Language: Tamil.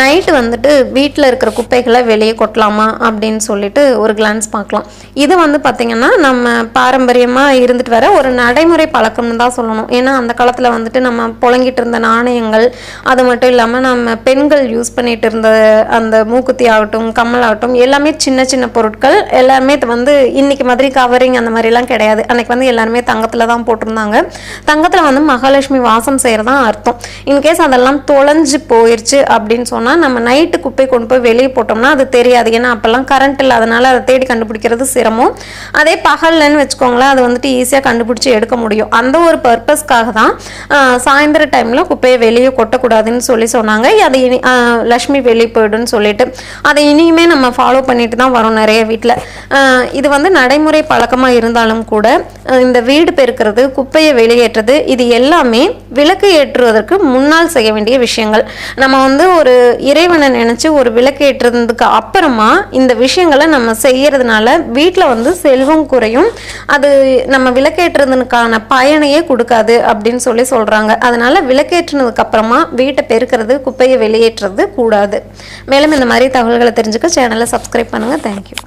நைட்டு வந்துட்டு வீட்டில் இருக்கிற குப்பைகளை வெளியே கொட்டலாமா அப்படின்னு சொல்லிட்டு ஒரு கிளான்ஸ் பார்க்கலாம். இது வந்து பார்த்திங்கன்னா நம்ம பாரம்பரியமாக இருந்துட்டு வர ஒரு நடைமுறை பழக்கம்னு தான் சொல்லணும். ஏன்னா அந்த காலத்தில் வந்துட்டு நம்ம புழங்கிட்டு இருந்த நாணயங்கள் அது மட்டும் இல்லாமல் நம்ம பெண்கள் யூஸ் பண்ணிட்டு இருந்த அந்த மூக்குத்தி ஆகட்டும் கம்மல் ஆகட்டும் எல்லாமே சின்ன சின்ன பொருட்கள் எல்லாமே வந்து இன்னைக்கு மாதிரி கவரிங் அந்த மாதிரிலாம் கிடையாது. அன்றைக்கி வந்து எல்லாருமே தங்கத்தில் தான் போட்டிருந்தாங்க. தங்கத்தில் வந்து மகாலட்சுமி வாசம் செய்கிறதான் அர்த்தம். இன்கேஸ் அதெல்லாம் தொலைஞ்சு போயிடுச்சு அப்படின்னு சொன்னால் நம்ம நைட்டு குப்பை கொண்டு போய் வெளியே போட்டோம்னா அது தெரியாது. ஏன்னா அப்போல்லாம் கரண்ட் இல்லாதனால அதை தேடி கண்டுபிடிக்கிறது சிரமம். அதே பகல்லன்னு வச்சுக்கோங்களேன் அது வந்துட்டு ஈஸியாக கண்டுபிடிச்சி எடுக்க முடியும். அந்த ஒரு பர்பஸ்க்காக தான் சாயந்தர டைமில் குப்பையை வெளியே கொட்டக்கூடாதுன்னு சொல்லி சொன்னாங்க. அது இனி லக்ஷ்மி வெளியே போயிடுன்னு சொல்லிட்டு. அதை இனியுமே நம்ம ஃபாலோ பண்ணிட்டு தான் வரோம் நிறைய வீட்டில் இது வந்து நடைமுறை பழக்கமாக இருந்தாலும் கூட இந்த வீடு பெருக்கிறது குப்பையை வெளியேற்றுறது இது எல்லாமே விளக்கு ஏற்றுவதற்கு முன்னால் செய்ய வேண்டிய விஷயங்கள். நம்ம வந்து ஒரு இறைவனை நினச்சி ஒரு விளக்கேற்றதுக்கு அப்புறமா இந்த விஷயங்களை நம்ம செய்கிறதுனால வீட்டில் வந்து செல்வம் குறையும். அது நம்ம விளக்கேற்றுறதுக்கான பயனையே கொடுக்காது அப்படின்னு சொல்லி சொல்கிறாங்க அதனால் விளக்கேற்றினதுக்கு அப்புறமா வீட்டை பெருக்கிறது குப்பையை வெளியேற்றுறது கூடாது. மேலும் இந்த மாதிரி தகவல்களை தெரிஞ்சுக்க சேனலை சப்ஸ்கிரைப் பண்ணுங்கள் தேங்க்யூ